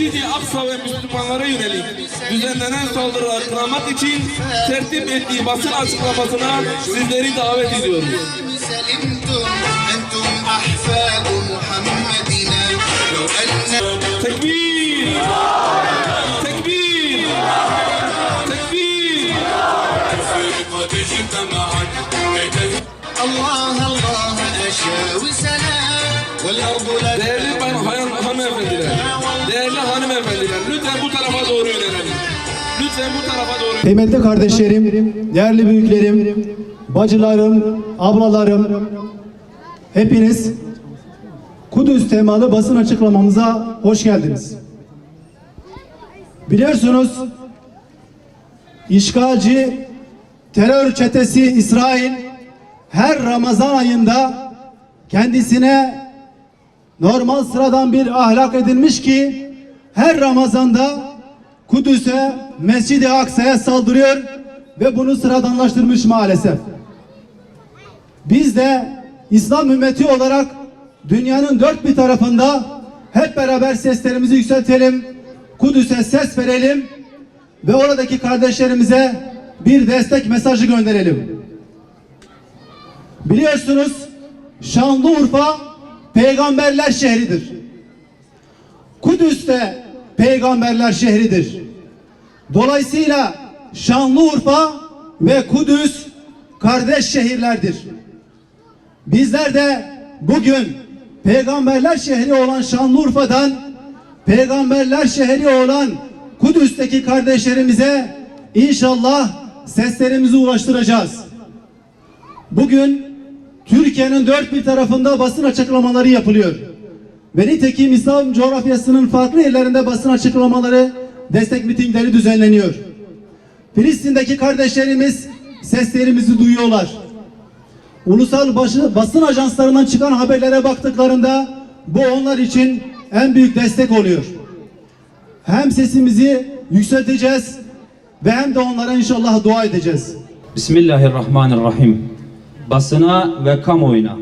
Mescid-i Aksa ve Müslümanlara yönelik düzenlenen saldırıları kınamak için tertip ettiği basın açıklamasına sizleri davet ediyoruz. Kıymetli kardeşlerim, değerli büyüklerim, bacılarım, ablalarım, hepiniz Kudüs temalı basın açıklamamıza hoş geldiniz. Biliyorsunuz işgalci terör çetesi İsrail her Ramazan ayında kendisine normal sıradan bir ahlak edilmiş ki her Ramazan'da Kudüs'e, Mescid-i Aksa'ya saldırıyor ve bunu sıradanlaştırmış maalesef. Biz de İslam ümmeti olarak dünyanın dört bir tarafında hep beraber seslerimizi yükseltelim, Kudüs'e ses verelim ve oradaki kardeşlerimize bir destek mesajı gönderelim. Biliyorsunuz Şanlıurfa peygamberler şehridir. Kudüs de peygamberler şehridir. Dolayısıyla Şanlıurfa ve Kudüs kardeş şehirlerdir. Bizler de bugün peygamberler şehri olan Şanlıurfa'dan peygamberler şehri olan Kudüs'teki kardeşlerimize inşallah seslerimizi ulaştıracağız. Bugün Türkiye'nin dört bir tarafında basın açıklamaları yapılıyor. Ve nitekim İslam coğrafyasının farklı yerlerinde basın açıklamaları, destek mitingleri düzenleniyor. Filistin'deki kardeşlerimiz seslerimizi duyuyorlar. Ulusal başı, basın ajanslarından çıkan haberlere baktıklarında bu onlar için en büyük destek oluyor. Hem sesimizi yükselteceğiz ve hem de onlara inşallah dua edeceğiz. Bismillahirrahmanirrahim. Basına ve kamuoyuna.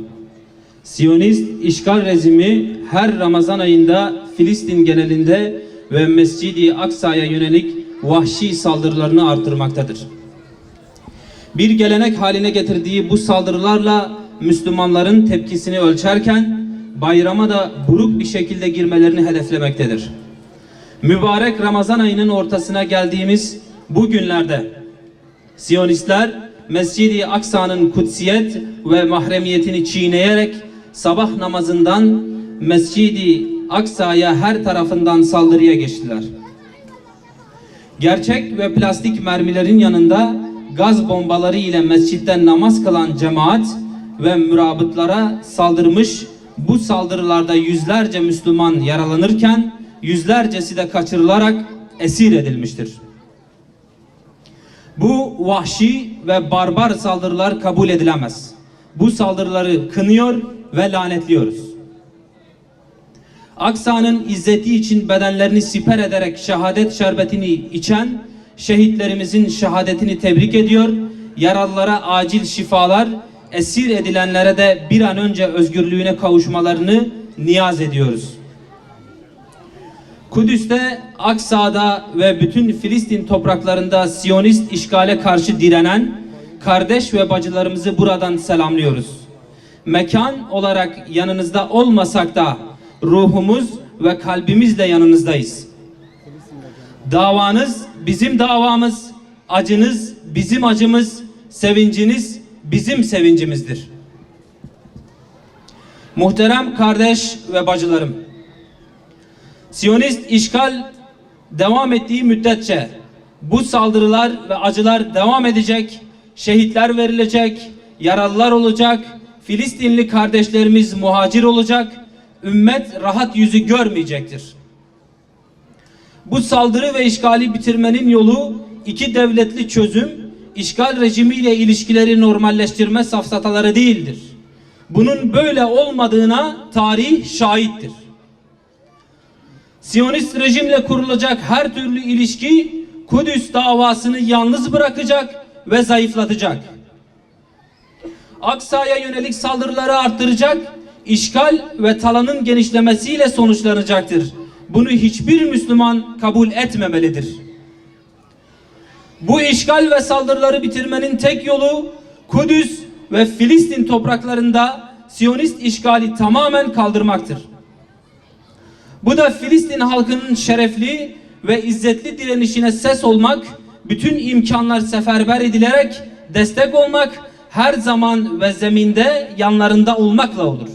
Siyonist işgal rejimi her Ramazan ayında Filistin genelinde ve Mescidi Aksa'ya yönelik vahşi saldırılarını artırmaktadır. Bir gelenek haline getirdiği bu saldırılarla Müslümanların tepkisini ölçerken bayrama da buruk bir şekilde girmelerini hedeflemektedir. Mübarek Ramazan ayının ortasına geldiğimiz bu günlerde Siyonistler Mescid-i Aksa'nın kutsiyet ve mahremiyetini çiğneyerek sabah namazından Mescid-i Aksa'ya her tarafından saldırıya geçtiler. Gerçek ve plastik mermilerin yanında gaz bombaları ile mescitten namaz kılan cemaat ve mürabıtlara saldırmış bu saldırılarda yüzlerce Müslüman yaralanırken yüzlercesi de kaçırılarak esir edilmiştir. Bu vahşi ve barbar saldırılar kabul edilemez. Bu saldırıları kınıyor ve lanetliyoruz. Aksa'nın izzeti için bedenlerini siper ederek şehadet şerbetini içen şehitlerimizin şehadetini tebrik ediyor. Yaralılara acil şifalar, esir edilenlere de bir an önce özgürlüğüne kavuşmalarını niyaz ediyoruz. Kudüs'te, Aksa'da ve bütün Filistin topraklarında Siyonist işgale karşı direnen kardeş ve bacılarımızı buradan selamlıyoruz. Mekan olarak yanınızda olmasak da ruhumuz ve kalbimizle yanınızdayız. Davanız bizim davamız, acınız bizim acımız, sevinciniz bizim sevincimizdir. Muhterem kardeş ve bacılarım, Siyonist işgal devam ettiği müddetçe bu saldırılar ve acılar devam edecek, şehitler verilecek, yaralılar olacak, Filistinli kardeşlerimiz muhacir olacak, ümmet rahat yüzü görmeyecektir. Bu saldırı ve işgali bitirmenin yolu iki devletli çözüm, işgal rejimiyle ilişkileri normalleştirme safsataları değildir. Bunun böyle olmadığına tarih şahittir. Siyonist rejimle kurulacak her türlü ilişki Kudüs davasını yalnız bırakacak ve zayıflatacak. Aksa'ya yönelik saldırıları arttıracak, işgal ve talanın genişlemesiyle sonuçlanacaktır. bunu hiçbir Müslüman kabul etmemelidir. Bu işgal ve saldırıları bitirmenin tek yolu Kudüs ve Filistin topraklarında Siyonist işgali tamamen kaldırmaktır. Bu da Filistin halkının şerefli ve izzetli direnişine ses olmak, bütün imkanlar seferber edilerek destek olmak, her zaman ve zeminde yanlarında olmakla olur.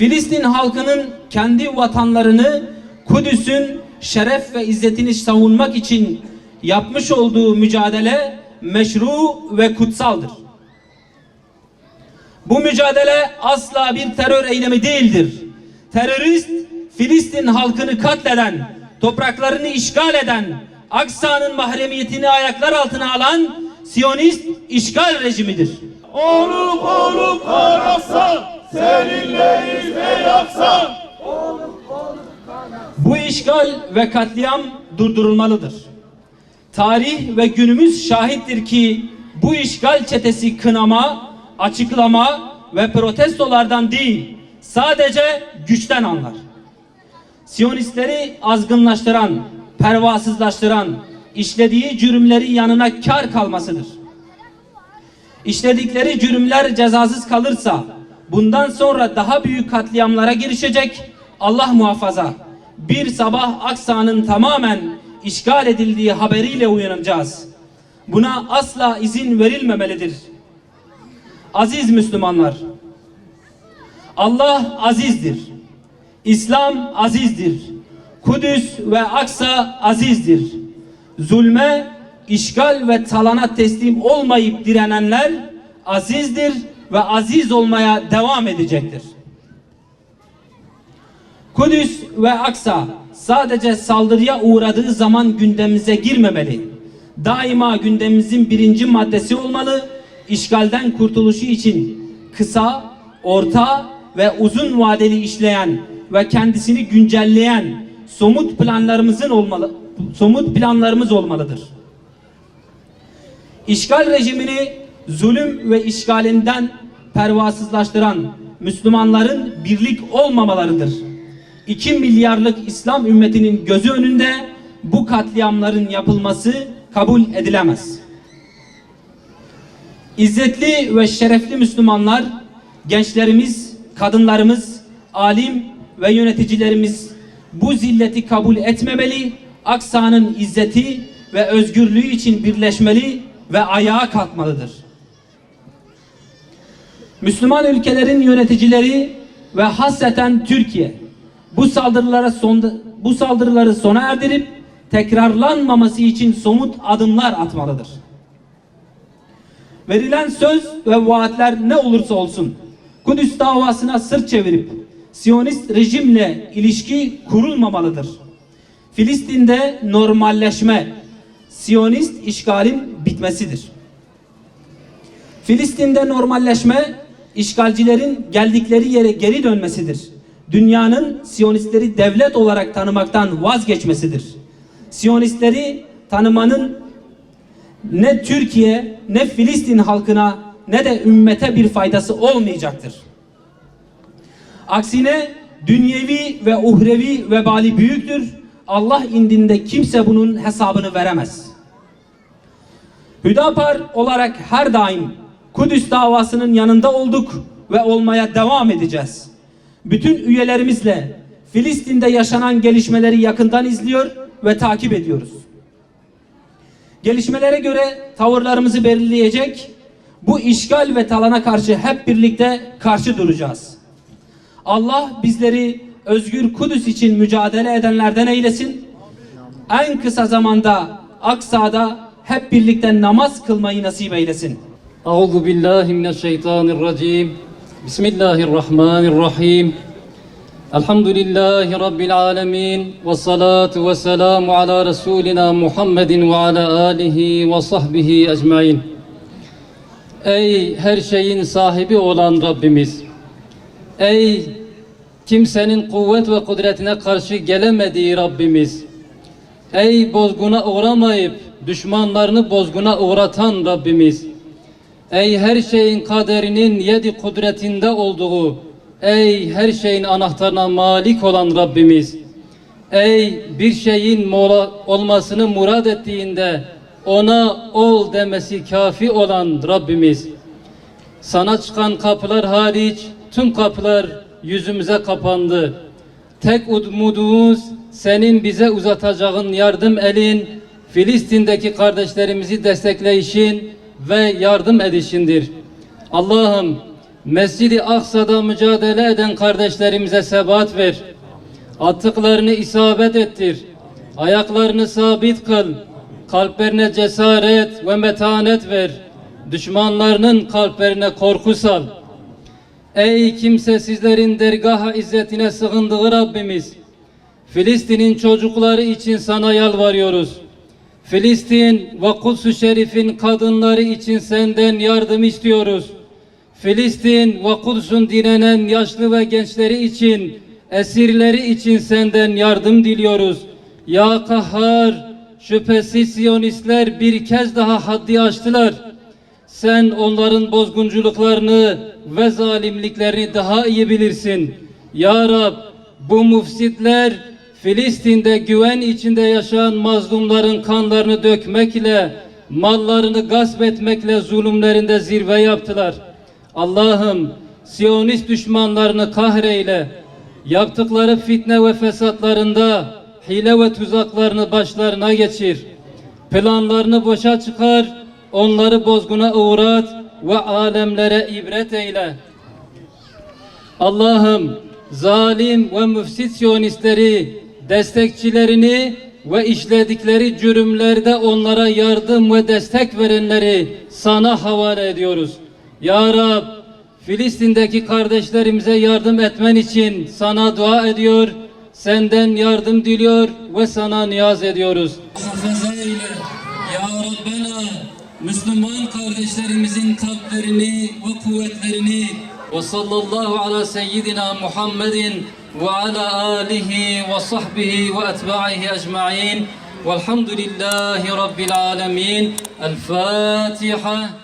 Filistin halkının kendi vatanlarını Kudüs'ün şeref ve izzetini savunmak için yapmış olduğu mücadele meşru ve kutsaldır. Bu mücadele asla bir terör eylemi değildir. Terörist Filistin halkını katleden, topraklarını işgal eden, Aksa'nın mahremiyetini ayaklar altına alan Siyonist işgal rejimidir. Olup olup kararsa seninleyiz ey aksa. Bu işgal ve katliam durdurulmalıdır. Tarih ve günümüz şahittir ki bu işgal çetesi kınama, açıklama ve protestolardan değil, sadece güçten anlar. Siyonistleri azgınlaştıran, pervasızlaştıran, işlediği cürümleri yanına kar kalmasıdır. İşledikleri cürümler cezasız kalırsa bundan sonra daha büyük katliamlara girişecek Allah muhafaza. Bir sabah Aksa'nın tamamen işgal edildiği haberiyle uyanacağız. Buna asla izin verilmemelidir. Aziz Müslümanlar, Allah azizdir. İslam azizdir. Kudüs ve Aksa azizdir. Zulme, işgal ve talana teslim olmayıp direnenler azizdir ve aziz olmaya devam edecektir. Kudüs ve Aksa sadece saldırıya uğradığı zaman gündemimize girmemeli. Daima gündemimizin birinci maddesi olmalı. İşgalden kurtuluşu için kısa, orta ve uzun vadeli işleyen ve kendisini güncelleyen somut planlarımızın olmalı somut planlarımız olmalıdır. İşgal rejimini zulüm ve işgalinden pervasızlaştıran Müslümanların birlik olmamalarıdır. 2 milyarlık İslam ümmetinin gözü önünde bu katliamların yapılması kabul edilemez. İzzetli ve şerefli Müslümanlar, gençlerimiz, kadınlarımız, alim ve yöneticilerimiz bu zilleti kabul etmemeli, Aksa'nın izzeti ve özgürlüğü için birleşmeli ve ayağa kalkmalıdır. Müslüman ülkelerin yöneticileri ve hasreten Türkiye bu saldırılara son, bu saldırıları sona erdirip tekrarlanmaması için somut adımlar atmalıdır. Verilen söz ve vaatler ne olursa olsun Kudüs davasına sırt çevirip Siyonist rejimle ilişki kurulmamalıdır. Filistin'de normalleşme, Siyonist işgalin bitmesidir. Filistin'de normalleşme, işgalcilerin geldikleri yere geri dönmesidir. Dünyanın Siyonistleri devlet olarak tanımaktan vazgeçmesidir. Siyonistleri tanımanın ne Türkiye ne Filistin halkına ne de ümmete bir faydası olmayacaktır. Aksine dünyevi ve uhrevi vebali büyüktür. Allah indinde kimse bunun hesabını veremez. Hüdapar olarak her daim Kudüs davasının yanında olduk ve olmaya devam edeceğiz. Bütün üyelerimizle Filistin'de yaşanan gelişmeleri yakından izliyor ve takip ediyoruz. Gelişmelere göre tavırlarımızı belirleyecek, bu işgal ve talana karşı hep birlikte karşı duracağız. Allah bizleri özgür Kudüs için mücadele edenlerden eylesin. En kısa zamanda Aksa'da hep birlikte namaz kılmayı nasip eylesin. أعوذ بالله من الشيطان الرجيم بسم الله الرحمن الرحيم الحمد لله رب العالمين والصلاة والسلام على رسولنا محمد وعلى آله وصحبه أجمعين Ey her şeyin sahibi olan Rabbimiz Ey kimsenin kuvvet ve kudretine karşı gelemediği Rabbimiz Ey bozguna uğramayıp düşmanlarını bozguna uğratan Rabbimiz Ey her şeyin kaderinin yedi kudretinde olduğu Ey her şeyin anahtarına malik olan Rabbimiz. Ey bir şeyin mola olmasını murad ettiğinde ona ol demesi kafi olan Rabbimiz. Sana çıkan kapılar hariç tüm kapılar yüzümüze kapandı. Tek umudumuz senin bize uzatacağın yardım elin, Filistin'deki kardeşlerimizi destekleyişin ve yardım edişindir. Allah'ım Mescid-i Aksa'da mücadele eden kardeşlerimize sebat ver. Attıklarını isabet ettir. Ayaklarını sabit kıl. Kalplerine cesaret ve metanet ver. Düşmanlarının kalplerine korku sal. Ey kimsesizlerin dergah izzetine sığındığı Rabbimiz. Filistin'in çocukları için sana yalvarıyoruz. Filistin ve Kuds-ı Şerif'in kadınları için senden yardım istiyoruz. Filistin ve Kudüs'ün direnen yaşlı ve gençleri için, esirleri için senden yardım diliyoruz. Ya Kahhar, şüphesiz Siyonistler bir kez daha haddi aştılar. Sen onların bozgunculuklarını ve zalimliklerini daha iyi bilirsin. Ya Rab, bu mufsitler Filistin'de güven içinde yaşayan mazlumların kanlarını dökmekle, mallarını gasp etmekle zulümlerinde zirve yaptılar. Allah'ım Siyonist düşmanlarını kahreyle, yaptıkları fitne ve fesatlarında hile ve tuzaklarını başlarına geçir. Planlarını boşa çıkar, onları bozguna uğrat ve alemlere ibret eyle. Allah'ım zalim ve müfsit siyonistleri, destekçilerini ve işledikleri cürümlerde onlara yardım ve destek verenleri sana havale ediyoruz. Ya Rab, Filistin'deki kardeşlerimize yardım etmen için sana dua ediyor, senden yardım diliyor ve sana niyaz ediyoruz. Ya Rabbena, Müslüman kardeşlerimizin kalplerini ve kuvvetlerini وصلى الله على سيدنا محمد وعلى آله وصحبه وأتباعه أجمعين والحمد لله رب العالمين. الفاتحة